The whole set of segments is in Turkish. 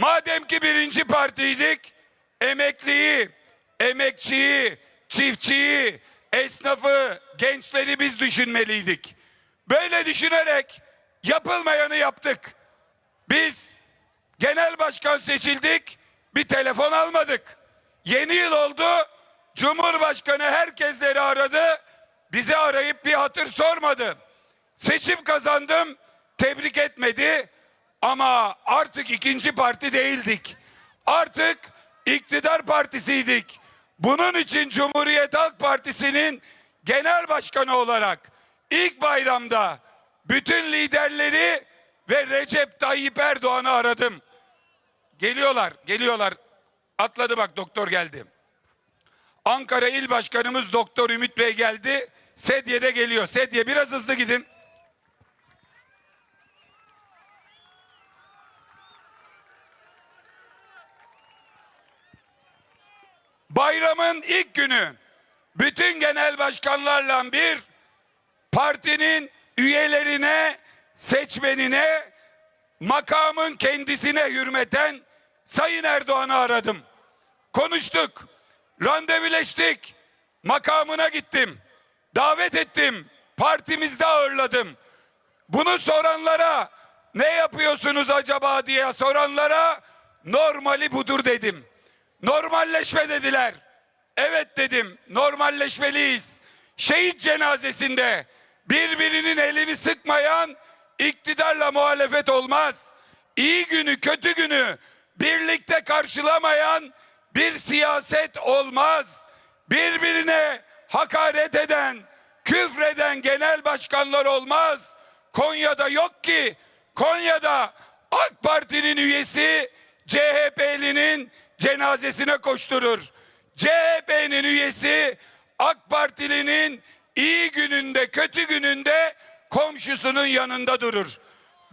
Madem ki birinci partiydik, emekliyi, emekçiyi, çiftçiyi, esnafı, gençleri biz düşünmeliydik. Böyle düşünerek yapılmayanı yaptık. Biz genel başkan seçildik, bir telefon almadık. Yeni yıl oldu, Cumhurbaşkanı herkesleri aradı, bizi arayıp bir hatır sormadı. Seçim kazandım, tebrik etmedi ama artık ikinci parti değildik. Artık iktidar partisiydik. Bunun için Cumhuriyet Halk Partisi'nin genel başkanı olarak ilk bayramda bütün liderleri ve Recep Tayyip Erdoğan'ı aradım. Geliyorlar, geliyorlar. Atladı bak doktor geldi. Ankara İl Başkanımız Doktor Ümit Bey geldi. Sedye'de geliyor. Sedye biraz hızlı gidin. Bayramın ilk günü bütün genel başkanlarla bir partinin üyelerine, seçmenine, makamın kendisine hürmeten Sayın Erdoğan'ı aradım. Konuştuk, randevuleştik, makamına gittim, davet ettim, partimizde ağırladım. Bunu soranlara ne yapıyorsunuz acaba diye soranlara normali budur dedim. Normalleşme dediler. Evet dedim normalleşmeliyiz. Şehit cenazesinde birbirinin elini sıkmayan iktidarla muhalefet olmaz. İyi günü kötü günü birlikte karşılamayan bir siyaset olmaz. Birbirine hakaret eden, küfreden genel başkanlar olmaz. Konya'da yok ki. Konya'da AK Parti'nin üyesi CHP'linin cenazesine koşturur. CHP'nin üyesi AK Partilinin iyi gününde kötü gününde komşusunun yanında durur.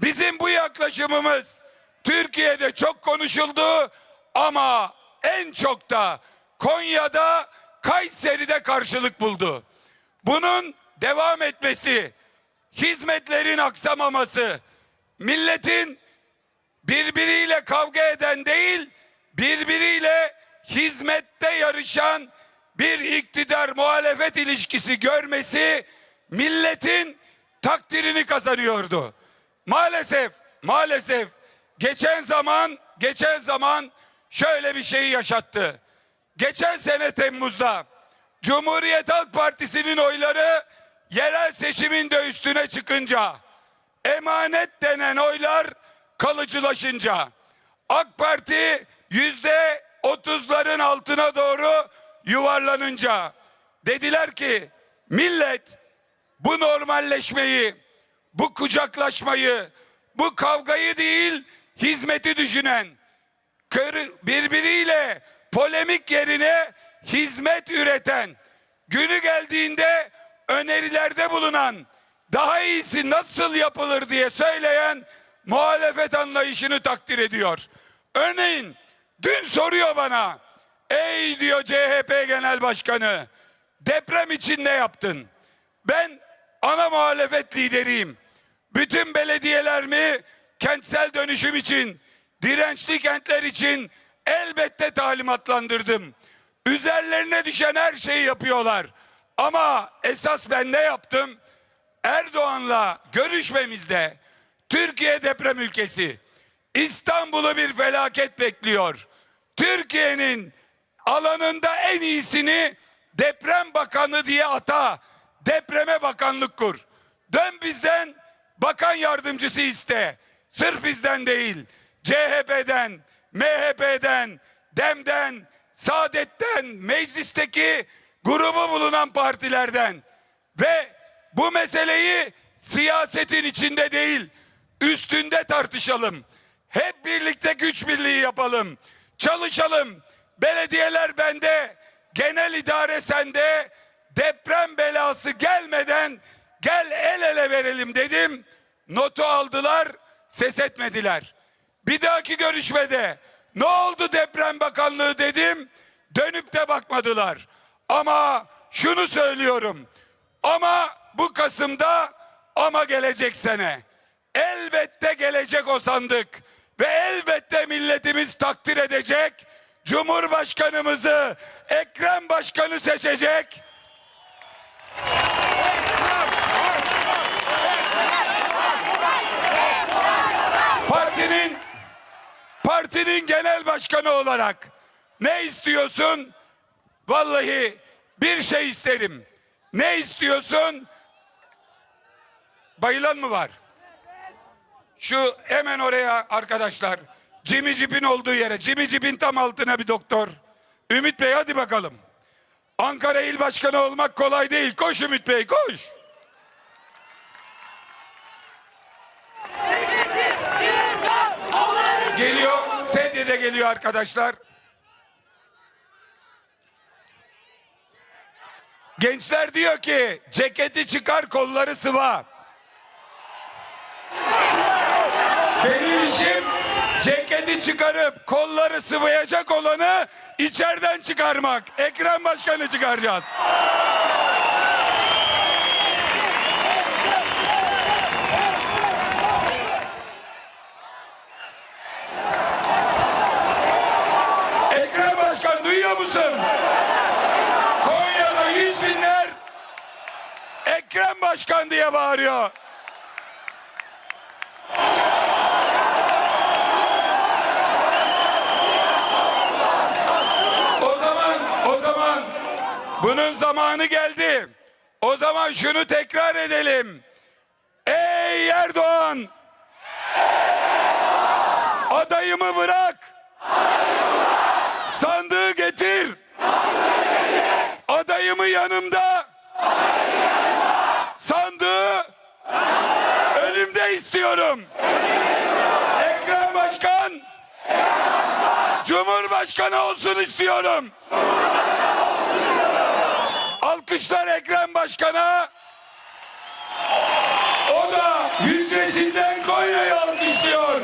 Bizim bu yaklaşımımız Türkiye'de çok konuşuldu ama en çok da Konya'da Kayseri'de karşılık buldu. Bunun devam etmesi, hizmetlerin aksamaması, milletin birbiriyle kavga eden değil, birbiriyle hizmette yarışan bir iktidar muhalefet ilişkisi görmesi milletin takdirini kazanıyordu. Maalesef, maalesef geçen zaman, geçen zaman şöyle bir şeyi yaşattı. Geçen sene Temmuz'da Cumhuriyet Halk Partisi'nin oyları yerel seçiminde üstüne çıkınca emanet denen oylar kalıcılaşınca AK Parti yüzde otuzların altına doğru yuvarlanınca dediler ki millet bu normalleşmeyi, bu kucaklaşmayı, bu kavgayı değil hizmeti düşünen, birbiriyle polemik yerine hizmet üreten, günü geldiğinde önerilerde bulunan, daha iyisi nasıl yapılır diye söyleyen muhalefet anlayışını takdir ediyor. Örneğin dün soruyor bana, ey diyor CHP Genel Başkanı, deprem için ne yaptın? Ben ana muhalefet lideriyim. Bütün belediyelerimi kentsel dönüşüm için, dirençli kentler için elbette talimatlandırdım. Üzerlerine düşen her şeyi yapıyorlar. Ama esas ben ne yaptım? Erdoğan'la görüşmemizde Türkiye deprem ülkesi. İstanbul'u bir felaket bekliyor. Türkiye'nin alanında en iyisini deprem bakanı diye ata. Depreme bakanlık kur. Dön bizden bakan yardımcısı iste. Sırf bizden değil. CHP'den, MHP'den, DEM'den, Saadet'ten, meclisteki grubu bulunan partilerden ve bu meseleyi siyasetin içinde değil, üstünde tartışalım. Hep birlikte güç birliği yapalım. Çalışalım. Belediyeler bende, genel idare sende. Deprem belası gelmeden gel el ele verelim dedim. Notu aldılar, ses etmediler. Bir dahaki görüşmede ne oldu deprem bakanlığı dedim. Dönüp de bakmadılar. Ama şunu söylüyorum. Ama bu Kasım'da ama gelecek sene. Elbette gelecek o sandık ve elbette millet milletimiz takdir edecek. Cumhurbaşkanımızı Ekrem Başkanı seçecek. Partinin partinin genel başkanı olarak ne istiyorsun? Vallahi bir şey isterim. Ne istiyorsun? Bayılan mı var? Şu hemen oraya arkadaşlar. Jimmy Jeep'in olduğu yere. Jimmy Jeep'in tam altına bir doktor. Ümit Bey hadi bakalım. Ankara İl Başkanı olmak kolay değil. Koş Ümit Bey koş. Geliyor. Sedye de geliyor arkadaşlar. Gençler diyor ki ceketi çıkar kolları sıva. Ceketi çıkarıp kolları sıvayacak olanı içeriden çıkarmak. Ekrem Başkan'ı çıkaracağız. Ekrem Başkan duyuyor musun? Konya'da yüz binler Ekrem Başkan diye bağırıyor. O zaman, o zaman bunun zamanı geldi. O zaman şunu tekrar edelim. Ey Erdoğan! Adayımı bırak. Sandığı getir. Adayımı yanımda. Sandığı önümde istiyorum. Ekrem Başkan Cumhurbaşkanı olsun istiyorum. Alkışlar Ekrem Başkan'a. O da hücresinden Konya'yı alkışlıyor.